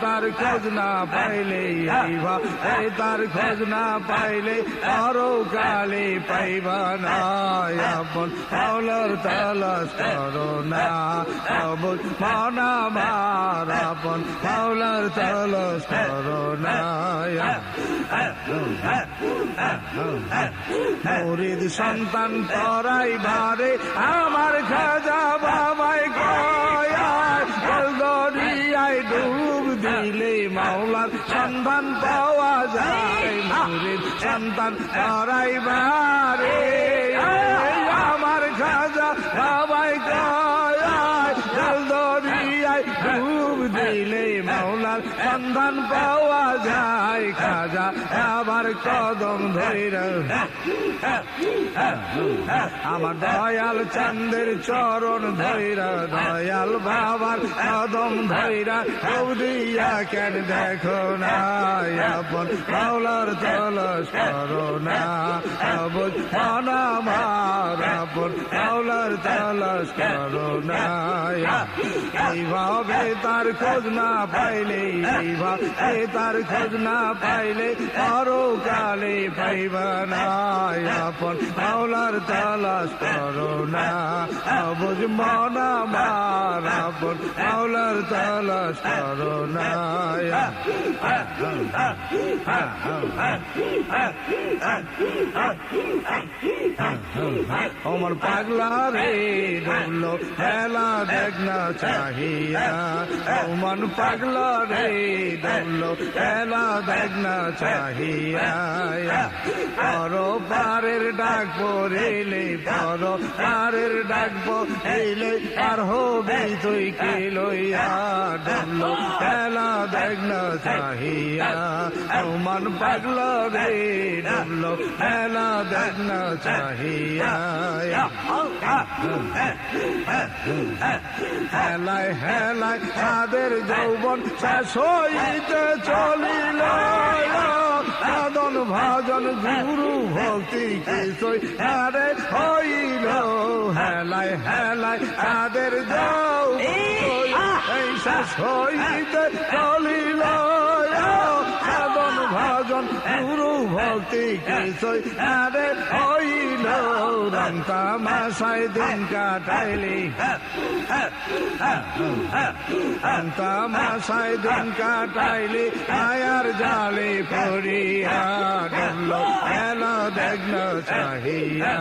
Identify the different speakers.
Speaker 1: তার খোঁজ না পাইলে তার খোঁজ না পাইলে আরও কালে পাইবা না। না মন আমার আপন না মরিদ সন্তান তরাই বারে আমার খাজা বাবাই মাওলার সন্ধান পাওয়া যায়। সন্ধান সন্তান তরাই দরিয়ায় ডুব দিলে মাওলার সন্ধান পাওয়া যায়, খাজা আবার কদম ধৈর। আমার দয়াল চন্দের চরণ ধৈরা, দয়াল বাবার কদম ধৈরা। দিয়া কেন দেখো না আপন মাওলার তলস করো না। অবুজ আমার আপন মাওলার তলস করো না। এইভাবে তার খোঁজ না পাইলে এইভাবে তার খোঁজ না পাইলে আরও কালে পাইবা না। আপন মাওলার তালাশ করো না। অবুজ মন আমার আপন মাওলার তালাশ করো না। আমার পাগলা রে ডবলো খেলা দেখ না চাহিয়া। ওমন পাগলা রে দৌলো এলা দেখ না চাহিয়া পর পারের ডাক পড়েলে, পর পারের ডাক পড়েলে আর হবে তুই কে লইয়া ডবলো খেলা দেখ না চাহিয়া। ওমন পাগলা রে ডবলো খেলা দেখ না চাহিয়া। হেলায় হেলায় তাদের যৌবন শেষ হইতে চলিল। সাধন ভাজন গুরু ভক্তি কিছুই আরে হইল। হেলায় হেলায় তাদের যৌবন হইতে চলিল সাধন ভাজন, গুরু ভক্তি কিছুই আরে হইল রং তামাশায় দিন কাটাইলি। রং তামাশায় দিন কাটাইলি আয়ার জালে পড়িয়া ডুবলো এলো দেখল চাহিয়া।